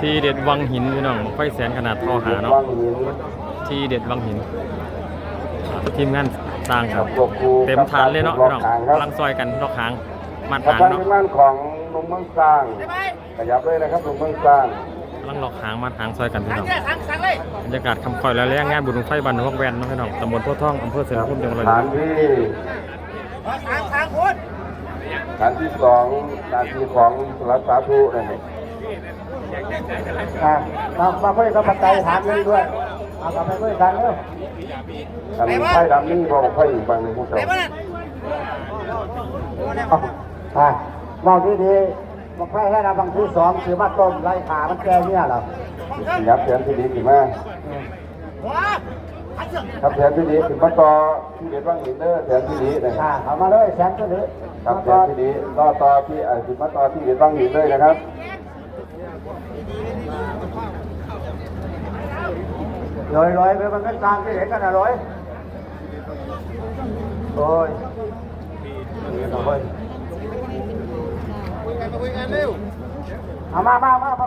ที่เด็ดวังหินพี่น้องไฟแสนขนาดทอหาเนาะวังหินที่เด็ดวังหิน ทีมงานสร้างครับควบคู่เต็มฐานเลยเนาะกับพี่น้องหางครับกำลังซอยกันลอกหางมัดกับหางทางเนาะทีมงานของลุงเมืองสร้างขยับเลยนะครับลุงเมืองสร้างกำลังลอกหางมัดหางซอยกันพี่น้องบรรยากาศคำคอยแล้วแรงงานบุญบั้งไฟบันพวกแวนเนาะพี่น้องตำบลโพธิ์ทองอำเภอเสรภูมิจังหวัดระฐายนองที่ฐานที่สองหนาทีของสรัสสาธุนะครับ อะมามาคุยกับปัจจัยถามนี้ด้วยเอากลับไปคุยกันเนอะอันไฟดำนี่บอกไฟอีกบางหนึ่งผู้ชมเอาอะมองที่ดีมาไฟให้เราบางที่สองคือมาต้มไรขามันแก่เนี่ยเหรอยับแผนที่ดีขึ้นมาครับแผนที่ดีถึงมาต่อที่เด็ดว่างหินเด้อแผนที่ดีนะคอะรับเอามาเลยแสนก็ถือครับแผนที่ดีต่อต่อที่อ่าถึงมาต่อที่เด็ดว่างหินเลยนะครับ ลอยลอยๆไปมันก็กลางที่เห็นกันนะลอยโอ้ยโอ้ยเอามามามามา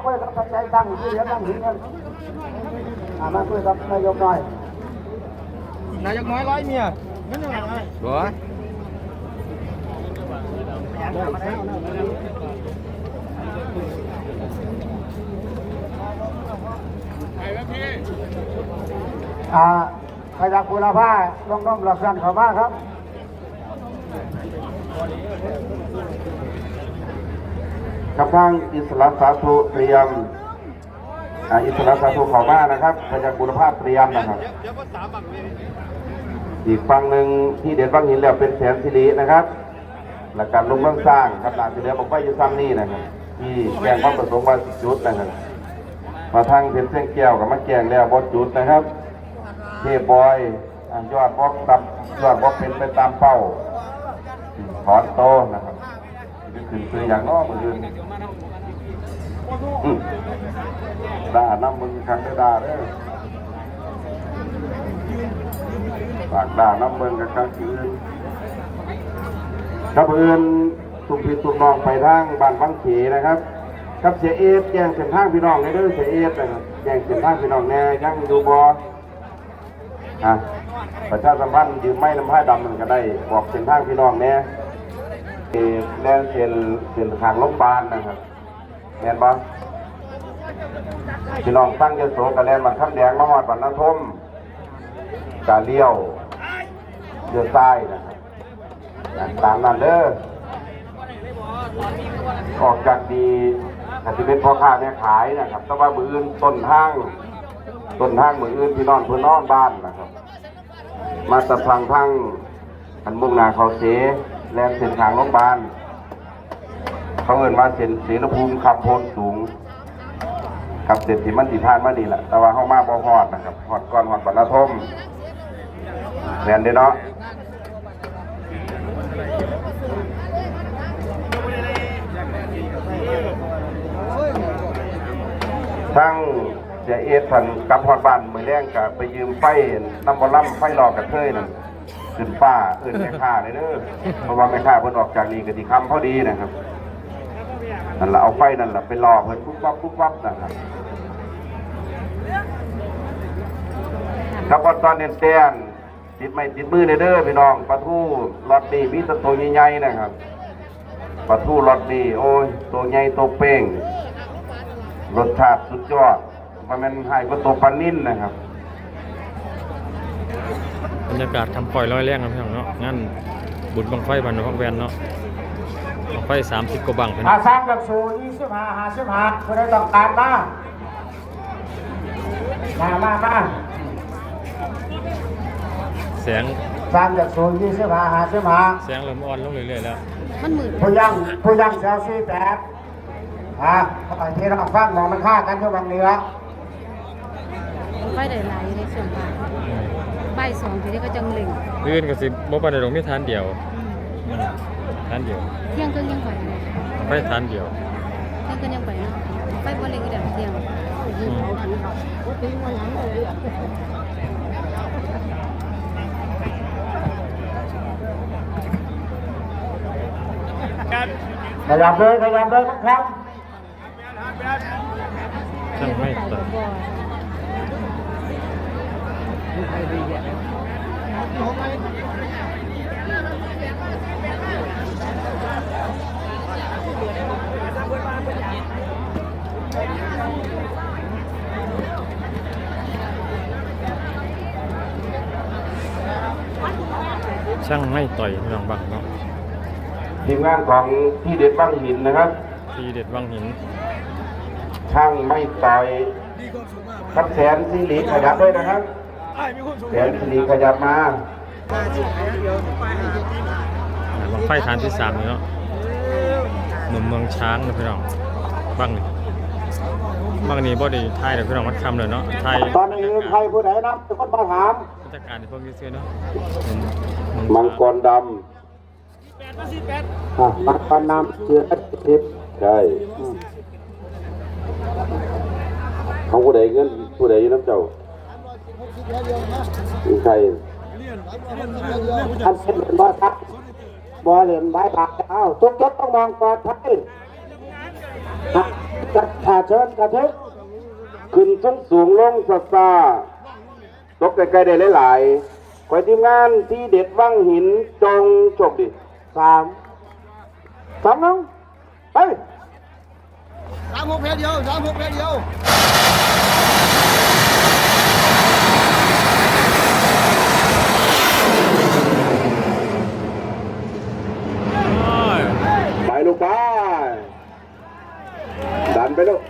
อ่าคุยกับนายกหน่อยนากร้อยเมียนั่นยังไงบัวอ่าใครอยากบูรผ้าลงน้องหลักสันเขามาครับครังอิสระสาธุเตรียมอ่าอิสระสาธุเขอมานะครับพยาบุรภาพเตรียมนะครับ อีกฝั่งหนึ่งที่เด็ดว่างหินแล้วเป็นแสนสิรินะครับหลักการลงเมืองสร้างครับนาสิเหลือบอกว่าอยู่ซ้ำนี่นะครับที่แกงความประสงค์ว่าสิจุดนะครับมาทางเป็นเส้นแก้วกับมะแกงแล้วบอจุดนะครับ เทบอยอ่ายอดบล็อกตับยอดบล็อกเป็นไปตามเป้าถอนโตนะครับนี่คือคืออย่างน้อมืออื่นอืมด่าน้ำมึงครั้งได้ด่าเด้อฝากด่าน้ำมึงกับครั้งอื่นครับเอื่นสุพิสุนองไปทางบ้านบางเขนะครับครับเสียเอฟแจ้งเส้นทางพี่น้องในเด้อเสียเอฟนะครับแจ้งเส้นทางพี่น้องแน่ยังอยู่บ่ อะประชาสัมพันธ์ยืมไม้น้ำผ้าดำมันก็ได้บอกเส้นทางพี่น้องแน่เอแล่นเส้นเส้นทางโรงบาลนะครับแม่นบ่พี่น้องตั้งยโสกับแลนมันแดงมาฮอดบันนาทมกาเลี้ยวเลี้ยวซ้นะครับตามนั้นเด้อออกจากดีอาจจะเป็นพ่อค้าแม่ขายนะครับแต่ว่ามืออื่นต้นห้าง ต้นห้างมืออื่นพี่น้องเพื่อนนอนบ้านนะครับ มาตะพังทั้งอันมุ่งนาเขาเสแลนเส้นทางโรงพยาบาลเขาเอินมาเส้นเสรภูมิขับโพนสูงกับเส้นที่มันติพานมานี่แหละแต่ว่าเข้ามาบ่ฮอดนะครับฮอดก่อนฮอดบรรณทมแมนเด้เนาะทั้ง สียเอสพันกับฮอดบ้านมือแรงกับไปยืมไฟน้ำบอลล่ำไฟหลอกกับเทยนั่นขึ้นฟ้าเอื่นแม่ค้าเลยเด้อเพราะว่าแม่ค้าเพิ่นออกจากนี่ก็สิคำพอดีนะครับนั่นละเอาไฟนั่นละไปหลอกเพิ่นปุ๊บปั๊บปุ๊บปั๊บนะครับครับพอตอนเน้นเต้นติดไม่ติดมือเลยเด้อพี่น้องปลาทูรอดดีมีแตตัวใหญ่ๆนะครับปลาทูรอดดีโอ้ยตัวใหญ่ตัวเป้งรสชาติสุดยอด มันเป็นไห้ก็ตัวปลานิ่นนะครับบรรยากาศคำคอยร้อยแรงครับพี่น้องเนาะงานบุญบังไฟบันพวกแวนเนาะบังไฟสามสิบกว่าบังพี่น้อาองสร้างจากสูยี่สิบห้าห้าสิบห้าคนได้ต้องการมามามามาแสงสร้างจากสูยี่สิบห้าห้าสิบห้าแสงเริ่มอ่อนลงเรื่อยๆแล้วมันมืดผู้ยังผู้ยังเซลฟี่แปดฮะไอ้ที่เราฟังมองมันฆ่ากันอยู่บางเหนือ ไฟได้หลายอยู่ในส่วนบ่ายบ่ายสองทีนี้ก็จังเล็งลื่นก็สิบ่ปานใดดอกมีทานเดียวอืมทานเดียวเที่ยงครึ่งยังไปเลยไฟทานเดียว เที่ยงครึ่งยังไปเนาะไฟบ่เล็งก็เดี๋ยวเที่ยงอืมขยับเลยขยับเลยครับ ช่างไม่ต่อย ช่างไม่ต่อยพี่น้องบังเนาะทีมงานของที่เด็ดบ้างหินนะครับ ทีเด็ดวังหิน ช่างไม่ต่อยครับแสนสิริขยับด้วยนะครับ แสนสิริขยับมาอ่าบังไฟฐานที่สามนี่เนาะหนุ่มเมืองช้างนะพี่น้องบังนี่บังนี่บ่ได้ถ่ายเดี๋ยวพี่น้องมัดคำเลยเนาะถ่ายตอนนี้ใครผู้ใดนะทุกคนมาถามบรรยากาศในพวกนี้เสื้อเนาะหนุ่มหนุ่มังกรดอะมักปานนำเชื่อทิพย์ำใช่เขาผู้ใดเงินผู้ใดอยู่น้ำเจ้ามี ใครอันเป็นเหรียญบ่ทักบ่เหรียญใบปากเอ้าทุกยศต้องมองปลอดภัยอะจัดอ่าเชิญกระทึกขึ้นสูงสูงลงสัสซาตกใกล้ๆได้หลายๆคอยทีมงานที่เด็ดว่างหินจงโชคดีสามสองหนึ่งไปสามหกเพลเดียวสามหกเพลเดียว โอ้ย ไป ลูกไปดันไปลูก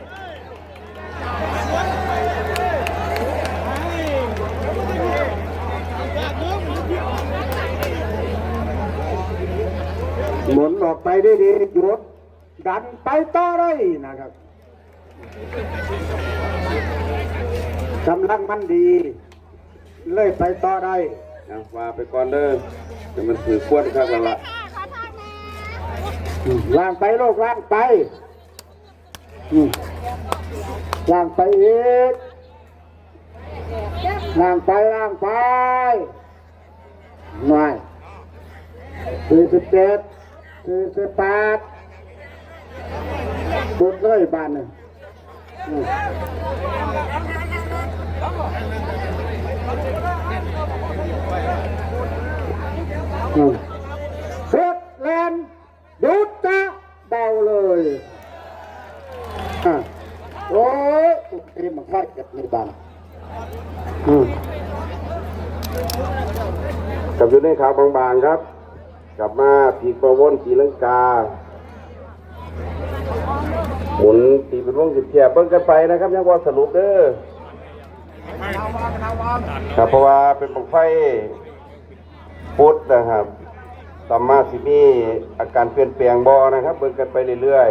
หมุนออกไปได้ดีหยุดดันไปต่อได้นะครับกำลังมันดี เลยไปต่อได้นะว่าไปก่อนเด้อเดี๋ยวมันถือขวดครับแล้วละอืม ล่างไปโลกล่างไปล่างไปอีกล่างไปล่างไปหน่อยสี่สิบเจ็ดสี่สิบแปดบุดเลยบ้านหนึ่งอืมอืมเฮ็ดแลนด์ดูดจะเบาเลยอะโอ้ยโอเคมันคล้ายกับในบ้านอืม กลับอยู่ในขาวบางๆครับ กลับมาพีกประวนสีลังกา หมุนตีเป็นวงสิบแฉกเบิ่งกันไปนะครับยังว่าสรุปเด้อครับเพราะว่าเป็นบังไฟพุทธนะครับต่อมาสิมีอาการเปลี่ยนแปลงบอนะครับ เบิ่งกันไปเรื่อย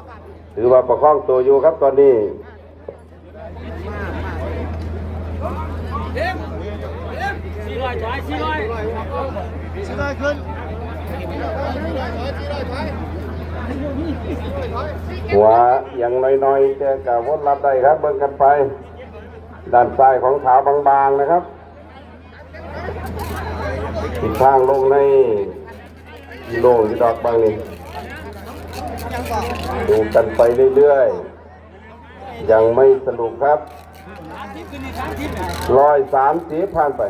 ๆถือว่าประคองตัวอยู่ครับตอนนี้ สี่ร้อยขึ้นหัวอย่างน้อยๆแต่กับวนรับได้ครับเบิ่งกันไป ด้านซ้ายของขาวบางๆนะครับทิศทางลงในกิโลที่ดอกบางนี่ดูกันไปเรื่อยๆ ยังไม่สรุปครับร้อยสามสิบผ่านไป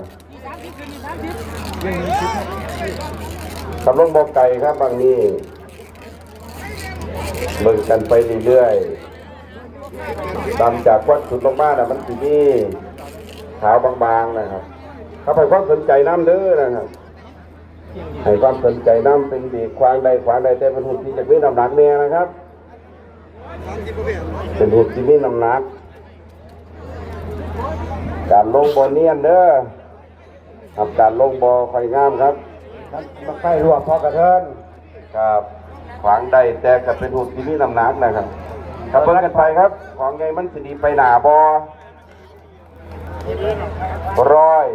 กำลังบอกไก่ครับบางนี้เบิ่งกันไปเรื่อยๆตามจากวัดสุดลงมาน่ะมันสิมีขาวบางๆนะครับถ้าไปความสนใจน้ำเด้อนะครับให้ความสนใจน้ำเป็นเบรกควางใดขวางใดแต่เป็นหุ่นที่จะมีน้ำหนักเนี่ยนะครับ เป็นหุ่นที่มีน้ำหนักการลงบอเนียนเด้อ ครับการลงบอคอยงามครับมันใกล้รวบพอกระเทินครับขวางใดแต่ก็เป็นหุ่นที่มีน้ำหนักนะครับครับเบิ่งกันไปครับ ของไงมันสิดีไปหนาบอร้อย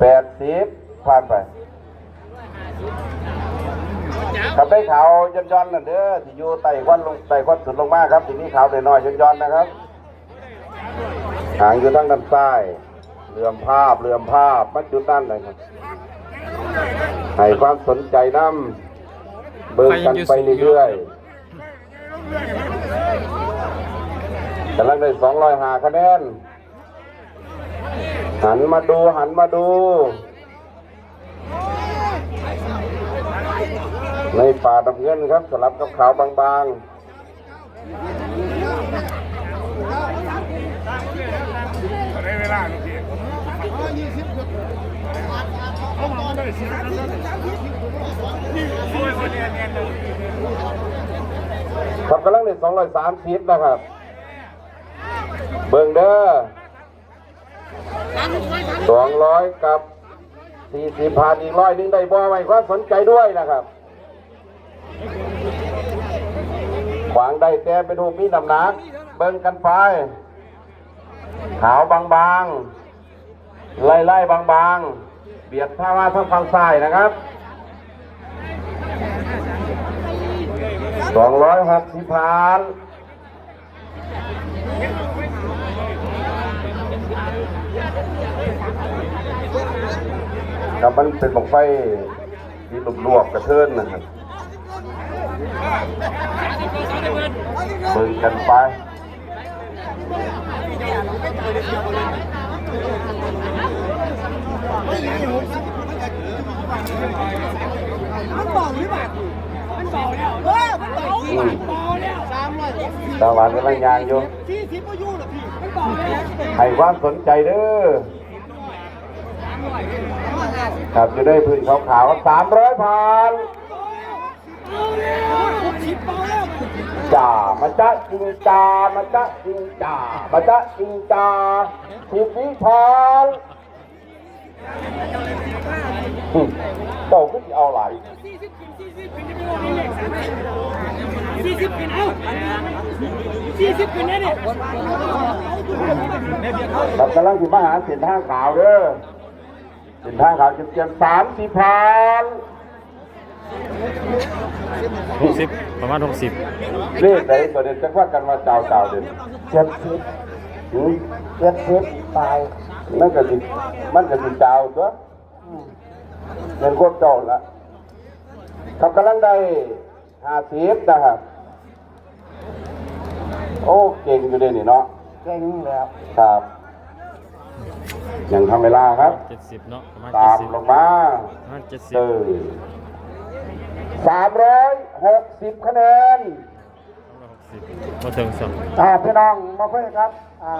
แปดสิบผ่านไปครับได้ขาวย้อนๆนั่นเด้อที่อยู่ไต่ควันลงไต่ควันสุดลงมาครับทีนี้ขาวน้อยๆย้อนๆนะครับ หางอยู่ทางด้านซ้าย เลื่อมภาพเลื่อมภาพมาจุดนั่นนะครับให้ความสนใจน้ำเบิ่งกันไปเรื่อยๆกำลังได้สองร้อยหาคะแนน หันมาดูหันมาดู ในป่าดำเงินครับสลับกับขาวบางๆ ครับกำลังได้สองร้อยสามสิบนะครับ เบิ่งเด้อสองร้อยกับสี่สิบพันอีกร้อยหนึงได้บ่ไว้ความสนใจด้วยนะครับ ขวางได้แต่ไปดูมีน้ำหนัก เบิ่งกันไป ขาวบางๆ ไล่ไล่ๆบางๆ เบียดท่าว่าทางฝั่งซ้ายนะครับสองร้อยหกสิบพันครับมันเป็นบังไฟที่หลวบๆกระเทินนะครับเบิ่งกันไป อืมตาหวานกำลังยางอยู่ให้ความสนใจเด้อครับจะได้พื้นขาวๆสามร้อยพันจ่ามาจ้าจริงจ่ามาจ้าจริงจ่ามาจ้าจริงจ่าสิบวิพัน เจ้าก็จะเอาไหลายสี่สิบเป็นเอ้าสี่สิบเป็นแน่เนี่ยครับกำลังถึงมาหาเส้นทางขาวเด้อเส้นทางขาวเตรียมๆสามสี่พันหกสิบประมาณหกสิบเลขไหนตัวเด่นจะว่ากันว่าเจ้าเจ้าเด่นเจ็ดสิบหืมเจ็ดสิบตาย มันก็สิมันก็สิเจ้าตัวอืมเป็นควบเจ้าละครับกำลังได้ห้าสิบนะครับ โอ้เก่งอยู่เด่นนี่เนาะเก่งแล้ว ครับยังทำเวลาครับเจ็ดสิบเนาะประมาณตาเจ็ดมสิบลงมาประมาณเจ็ดสิบเออสามร้อยหกสิบคะแนนหกสิบมาถึงสองอ่าพี่น้องมาคุยครับอ่า